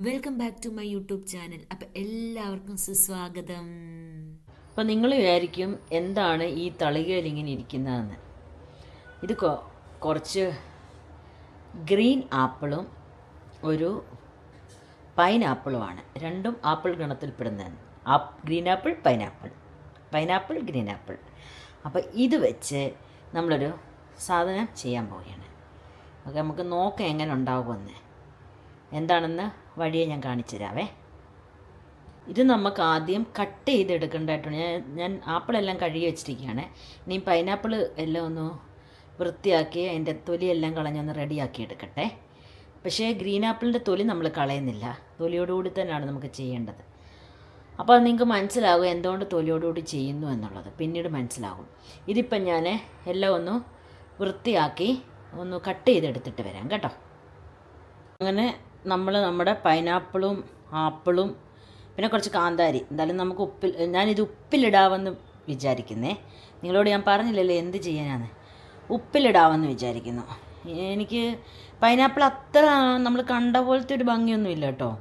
Welcome back to my YouTube channel അപ്പം എല്ലാവർക്കും സുസ്വാഗതം. അപ്പം നിങ്ങൾ വിചാരിക്കും എന്താണ് ഈ തളികയിൽ ഇങ്ങനെ ഇരിക്കുന്നതെന്ന്. ഇത് കുറച്ച് ഗ്രീൻ ആപ്പിളും ഒരു പൈനാപ്പിളുമാണ്. രണ്ടും ആപ്പിൾ ഗണത്തിൽപ്പെടുന്നതാണ്. App green apple pineapple. Pineapple green apple. അപ്പോൾ ഇത് വെച്ച് നമ്മളൊരു സാധനം ചെയ്യാൻ പോവുകയാണ്. ഓക്കെ നമുക്ക് നോക്കാം എങ്ങനെ ഉണ്ടാകുമെന്ന് എന്താണെന്ന്? വഴിയെ ഞാൻ കാണിച്ചു തരാവേ. ഇത് നമുക്ക് ആദ്യം കട്ട് ചെയ്തെടുക്കേണ്ടതായിട്ടുണ്ട്. ഞാൻ ഞാൻ ആപ്പിളെല്ലാം കഴുകി വെച്ചിരിക്കുകയാണ്. ഇനി പൈനാപ്പിൾ എല്ലാം ഒന്ന് വൃത്തിയാക്കി അതിന്റെ തൊലിയെല്ലാം കളഞ്ഞൊന്ന് റെഡിയാക്കി എടുക്കട്ടെ. പക്ഷേ ഗ്രീൻ ആപ്പിളിന്റെ തൊലി നമ്മൾ കളയുന്നില്ല. തൊലിയോടുകൂടി തന്നെയാണ് നമുക്ക് ചെയ്യേണ്ടത്. അപ്പോൾ അത് നിങ്ങൾക്ക് മനസ്സിലാകും എന്തുകൊണ്ട് തൊലിയോടുകൂടി ചെയ്യുന്നു എന്നുള്ളത്. പിന്നീട് മനസ്സിലാകും. ഇതിപ്പം ഞാൻ എല്ലാം ഒന്ന് വൃത്തിയാക്കി ഒന്ന് കട്ട് ചെയ്തെടുത്തിട്ട് വരാം കേട്ടോ. അങ്ങനെ നമ്മൾ നമ്മുടെ പൈനാപ്പിളും ആപ്പിളും പിന്നെ കുറച്ച് കാന്താരി. എന്തായാലും നമുക്ക് ഉപ്പിൽ ഞാനിത് ഉപ്പിലിടാമെന്ന് വിചാരിക്കുന്നേ. നിങ്ങളോട് ഞാൻ പറഞ്ഞില്ലല്ലോ എന്ത് ചെയ്യാനാണ് ഉപ്പിലിടാമെന്ന് വിചാരിക്കുന്നു. എനിക്ക് പൈനാപ്പിൾ അത്ര നമ്മൾ കണ്ട പോലത്തെ ഒരു ഭംഗിയൊന്നുമില്ല കേട്ടോ.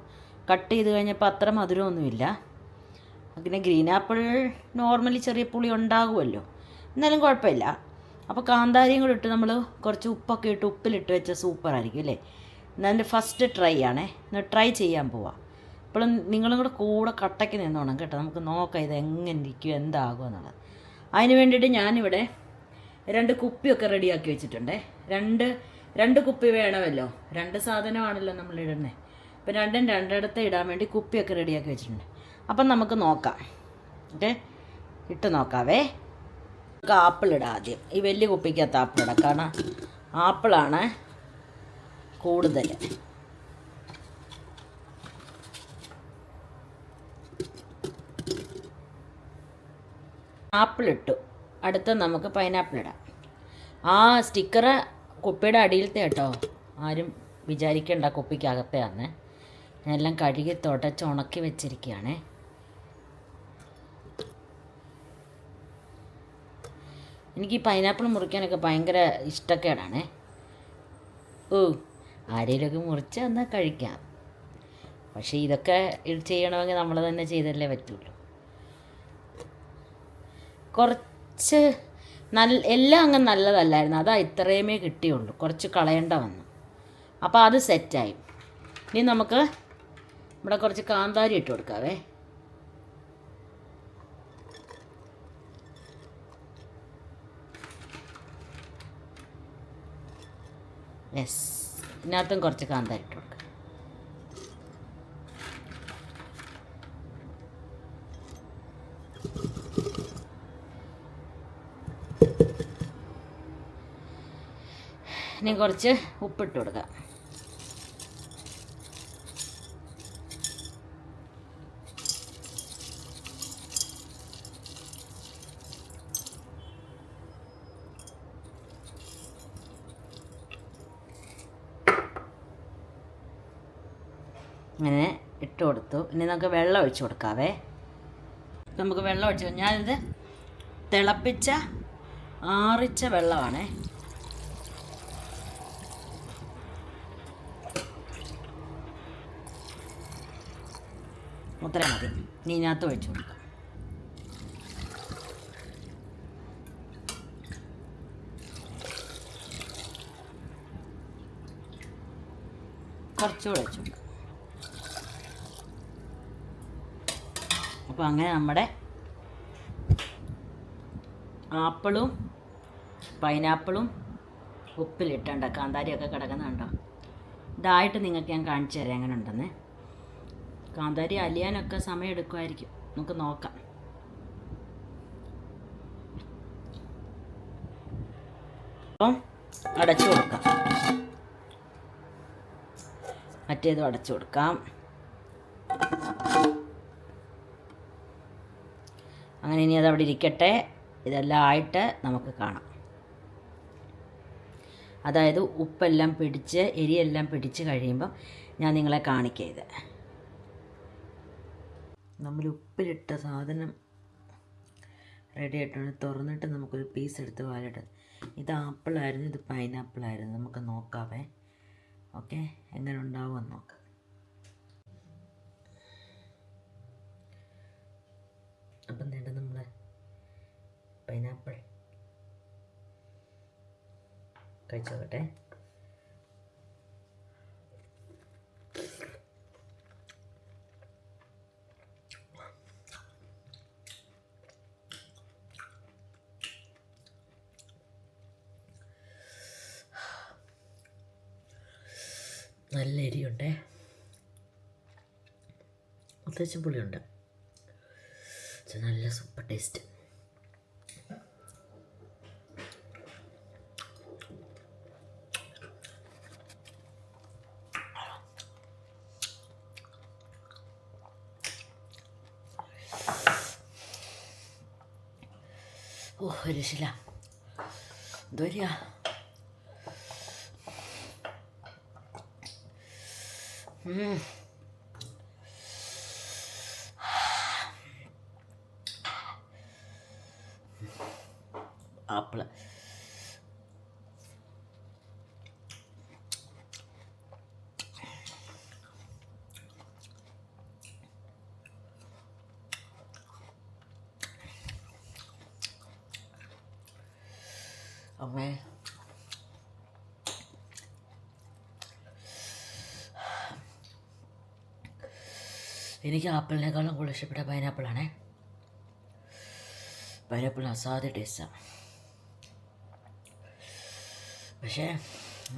കട്ട് ചെയ്ത് കഴിഞ്ഞപ്പോൾ അത്ര മധുരമൊന്നുമില്ല. പിന്നെ ഗ്രീൻ ആപ്പിൾ നോർമലി ചെറിയ പുളി ഉണ്ടാകുമല്ലോ. എന്നാലും കുഴപ്പമില്ല. അപ്പോൾ കാന്താരിയും കൂടെ ഇട്ട് നമ്മൾ കുറച്ച് ഉപ്പൊക്കെ ഇട്ട് ഉപ്പിലിട്ട് വെച്ച സൂപ്പറായിരിക്കും അല്ലേ? എന്റെ ഫസ്റ്റ് ട്രൈ ആണേ. ട്രൈ ചെയ്യാൻ പോവാം. ഇപ്പോഴും നിങ്ങളും കൂടെ കൂടെ കട്ടയ്ക്ക് നിന്നോണം കേട്ടോ. നമുക്ക് നോക്കാം ഇത് എങ്ങനെ ഇരിക്കും എന്താകും എന്നുള്ളത്. അതിന് വേണ്ടിയിട്ട് ഞാനിവിടെ രണ്ട് കുപ്പിയൊക്കെ റെഡിയാക്കി വെച്ചിട്ടുണ്ടേ. രണ്ട് രണ്ട് കുപ്പി വേണമല്ലോ. രണ്ട് സാധനമാണല്ലോ നമ്മൾ ഇടുന്നത് ഇപ്പം രണ്ടും രണ്ടിടത്ത് ഇടാൻ വേണ്ടി കുപ്പിയൊക്കെ റെഡിയാക്കി വെച്ചിട്ടുണ്ട്. അപ്പം നമുക്ക് നോക്കാം. ഓക്കെ ഇട്ട് നോക്കാവേ. നമുക്ക് ആപ്പിൾ ഇടാം ആദ്യം. ഈ വലിയ കുപ്പിക്കകത്ത് ആപ്പിൾ ഇടാം. കാരണം ആപ്പിളാണ് കൂടുതൽ ആപ്പിൾ ഇട്ടു അടുത്ത നമുക്ക് പൈനാപ്പിൾ ഇടാം. ആ സ്റ്റിക്കറ് കുപ്പിയുടെ അടിയിലത്തെ കേട്ടോ. ആരും വിചാരിക്കേണ്ട കുപ്പിക്കകത്തെയാണ് എല്ലാം കഴുകി തുടച്ച് ഉണക്കി വെച്ചിരിക്കുകയാണേ. എനിക്ക് ഈ പൈനാപ്പിൾ മുറിക്കാനൊക്കെ ഭയങ്കര ഇഷ്ടക്കേടാണ്. ഓ ആരെങ്കിലുമൊക്കെ മുറിച്ച് വന്നാൽ കഴിക്കാം. പക്ഷേ ഇതൊക്കെ ഇത് ചെയ്യണമെങ്കിൽ നമ്മൾ തന്നെ ചെയ്തല്ലേ പറ്റുള്ളൂ. കുറച്ച് നല്ല എല്ലാം അങ്ങ് നല്ലതല്ലായിരുന്നു. അതാ ഇത്രയുമേ കിട്ടിയുള്ളൂ. കുറച്ച് കളയേണ്ട വന്നു. അപ്പോൾ അത് സെറ്റായി. ഇനി നമുക്ക് ഇവിടെ കുറച്ച് കാന്താരി ഇട്ട് കൊടുക്കാവേ. യെസ്. ഇതിനകത്തും കുറച്ച് കാന്താരി ഇട്ട് കൊടുക്കാം. ഇനി കുറച്ച് ഉപ്പിട്ട് കൊടുക്കാം ഇങ്ങനെ ഇട്ട് കൊടുത്തു. ഇനി നമുക്ക് വെള്ളം ഒഴിച്ച് കൊടുക്കാവേ. നമുക്ക് വെള്ളം ഒഴിച്ച് ഞാനിത് തിളപ്പിച്ച ആറിച്ച വെള്ളമാണേ. അത്ര മതി. ഇതിനകത്ത് ഒഴിച്ച് കൊടുക്കാം. കുറച്ചുകൂടെ ഒഴിച്ച് കൊടുക്കാം. അപ്പോൾ അങ്ങനെ നമ്മുടെ ആപ്പിളും പൈനാപ്പിളും ഉപ്പിലിട്ടുണ്ട് കാന്താരിയൊക്കെ കിടക്കുന്നുണ്ടോ ഇതായിട്ട് നിങ്ങൾക്ക് ഞാൻ കാണിച്ചു തരാം എങ്ങനെ ഉണ്ടെന്ന്. കാന്താരി അലിയാനൊക്കെ സമയം എടുക്കുമായിരിക്കും. നമുക്ക് നോക്കാം. അപ്പം അടച്ചു കൊടുക്കാം. മറ്റേതും അടച്ചു കൊടുക്കാം. ഇനി അതവിടെ ഇരിക്കട്ടെ. ഇതെല്ലാം ആയിട്ട് നമുക്ക് കാണാം. അതായത് ഉപ്പെല്ലാം പിടിച്ച് എരിയെല്ലാം പിടിച്ച് കഴിയുമ്പം ഞാൻ നിങ്ങളെ കാണിക്കുക ഇത്. നമ്മൾ ഉപ്പിലിട്ട സാധനം റെഡി ആയിട്ടാണ് തുറന്നിട്ട് നമുക്കൊരു പീസ് എടുത്ത് വാലിട്ട്. ഇത് ആപ്പിളായിരുന്നു ഇത് പൈനാപ്പിളായിരുന്നു നമുക്ക് നോക്കാവേ. ഓക്കെ എങ്ങനെ ഉണ്ടാവുമെന്ന് നോക്കാം. അപ്പം നേട്ടം പൈനാപ്പിൾ കഴിച്ചോട്ടെ നല്ല എരിയുണ്ടേ അത്യാവശ്യം പുളിയുണ്ട്. നല്ല സൂപ്പർ ടേസ്റ്റ്. ഓ രശില ഉം. ആപ്പിൾ. അമ്മേ. എനിക്ക് ആപ്പിളിനേക്കാളും കൂടുതൽ ഇഷ്ടപ്പെട്ട പൈനാപ്പിളാണേ. പൈനാപ്പിൾ അസാധ്യ ടേസ്റ്റാണ് പക്ഷേ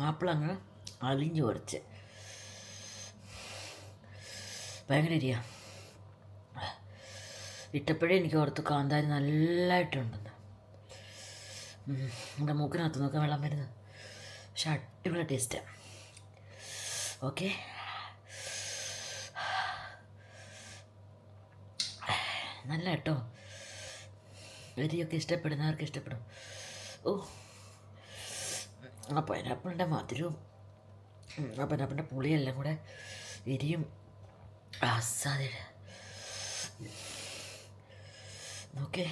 ആപ്പിൾ അങ്ങ് അലിഞ്ഞു കുറച്ച് ഭയങ്കര എരിയ ഇട്ടപ്പോഴേ എനിക്ക് ഓർത്ത് കാന്താരി നല്ലതായിട്ടുണ്ടെന്ന് എന്റെ മൂക്കിനകത്ത് നോക്കാൻ വെള്ളം വരുന്നത്. പക്ഷെ അടിപൊളി ടേസ്റ്റാണ് ഓക്കെ നല്ല കേട്ടോ. എരിയൊക്കെ ഇഷ്ടപ്പെടുന്നവർക്ക് ഇഷ്ടപ്പെടും. ഓ. ആ പൈനാപ്പിളിന്റെ മധുരവും ആ പൈനാപ്പിളിന്റെ പുളിയെല്ലാം കൂടെ എരിയും അസാധ്യ ഓക്കെ